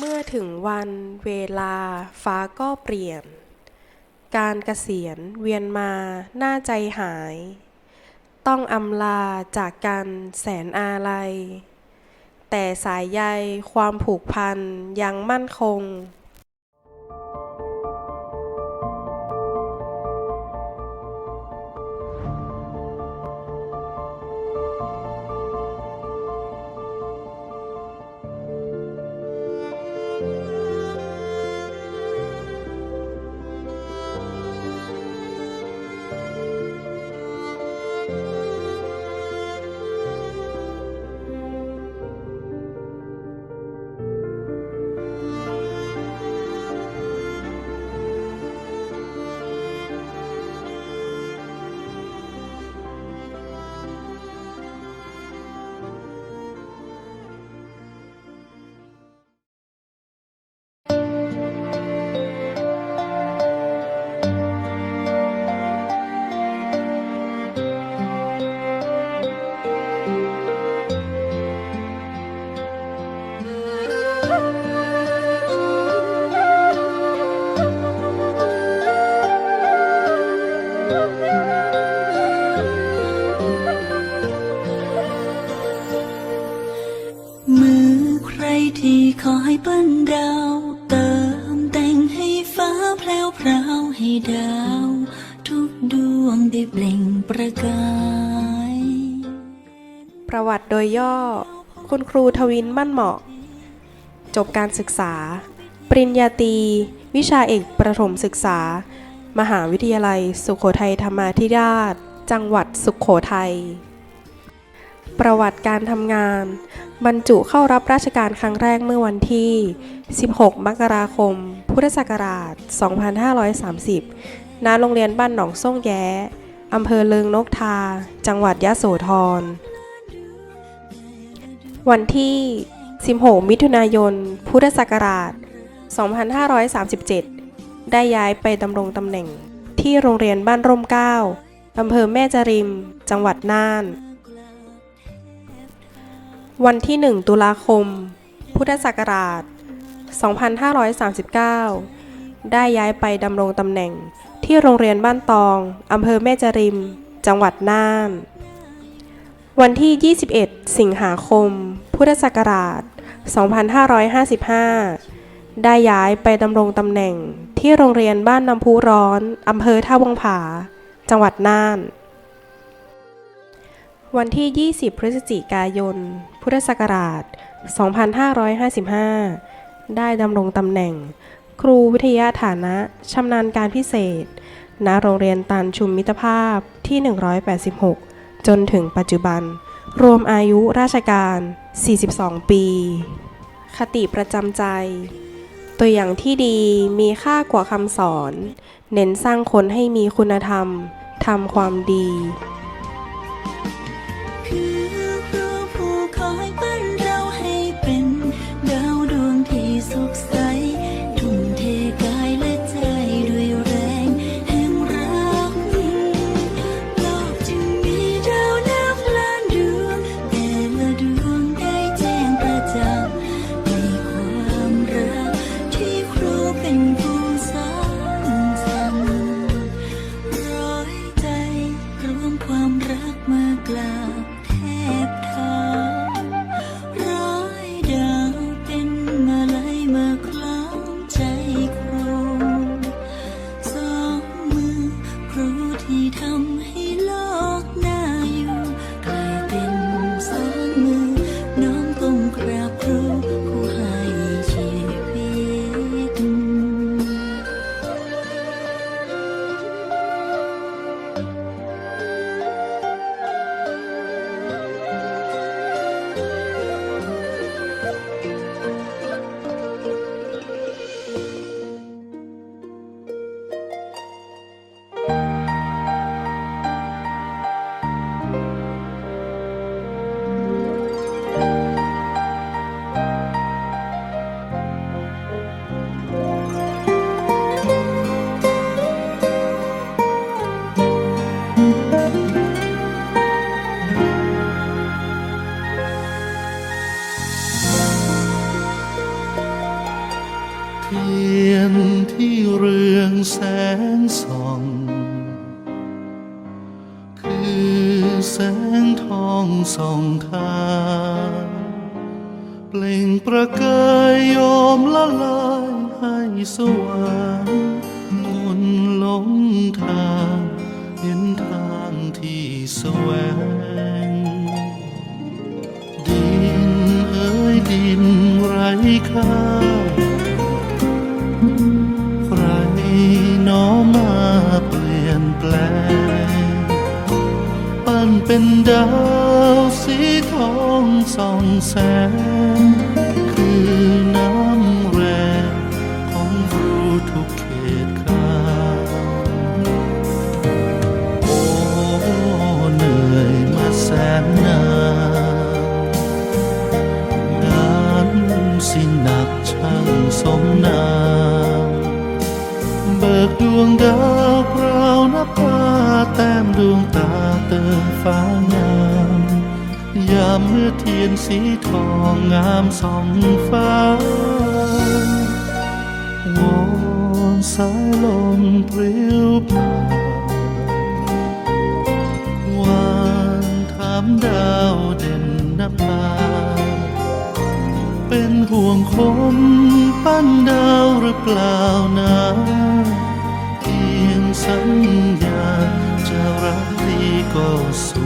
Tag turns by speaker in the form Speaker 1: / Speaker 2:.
Speaker 1: เมื่อถึงวันเวลาฟ้าก็เปลี่ยน การเกษียณเวียนมาหน้าใจหาย ต้องอำลาจากกันแสนอาลัย แต่สายใยความผูกพันยังมั่นคง
Speaker 2: มือใครที่คอยปั้นดาว เติมแต่งให้ฟ้าแพลวพราวให้ดาว ทุกดวงได้เปล่งประกาย
Speaker 1: ประวัติโดยย่อ คุณครูทวินมั่นเหมาะ จบการศึกษา ปริญญาตรีวิชาเอกประถมศึกษา มหาวิทยาลัย สุขโขทัยธรรมาธิราช จังหวัดสุขโขทัย ประวัติการทำงาน บรรจุเข้ารับราชการครั้งแรกเมื่อวันที่ 16 มกราคม พุทธศักราช 2530 ณ โรงเรียนบ้านหนองส่งแย้อำเภอเลิงนกทา จังหวัดยะโสธร วันที่ 16 มิถุนายน พุทธศักราช 2537 ได้ย้ายไปดำรงตำแหน่งที่โรงเรียนบ้านร่มเก้าอำเภอแม่จริม จังหวัดน่าน วันที่ 1 ตุลาคม พุทธศักราช 2539 ได้ย้ายไปดำรงตำแหน่งที่โรงเรียนบ้านตองอำเภอแม่จริม จังหวัดน่าน วันที่ 21 สิงหาคม พุทธศักราช 2555 ได้ย้ายไปดำรงตำแหน่งที่โรงเรียนบ้านน้ำพุร้อนอำเภอท่าวงผา จังหวัดน่าน วันที่ 20 พฤศจิกายน พุทธศักราช 2555 ได้ดำรงตำแหน่ง ครูวิทยาฐานะชำนาญการพิเศษ ณ โรงเรียนตันชุมมิตรภาพที่ 186 จนถึงปัจจุบัน รวมอายุราชการ 42 ปี คติประจำใจ ตัวอย่างที่ดีมีค่ากว่าคำสอน เน้นสร้างคนให้มีคุณธรรม ทำความดี
Speaker 2: ทียนที่เรือ
Speaker 3: งแสงส่อง คือแสงทองส่องทางเปล่งประกายโยมละลายให้สว่างคนหลงทางเห็นทางที่แสวง ดินเอ้ยดินไร้ค่า ปั้นเป็นดาวสีทองส่องแสง คือน้ำแรงของครูทุกเขตคาโอ้เหนื่อยมาแสนนานงานสิหนักช่างสมนามเบิกดวงดาวพราวนับว่าแต้มดวงตา ฟ้างามยามเมื่อเทียนสีทองงามสองฟ้าวอนสายลมพริ้วผ่านวานถามดาวเด่นนภาเป็นห่วงคนปั้นดาวหรือเปล่านะเพียงสัญญาจะรัก ดีก็สุ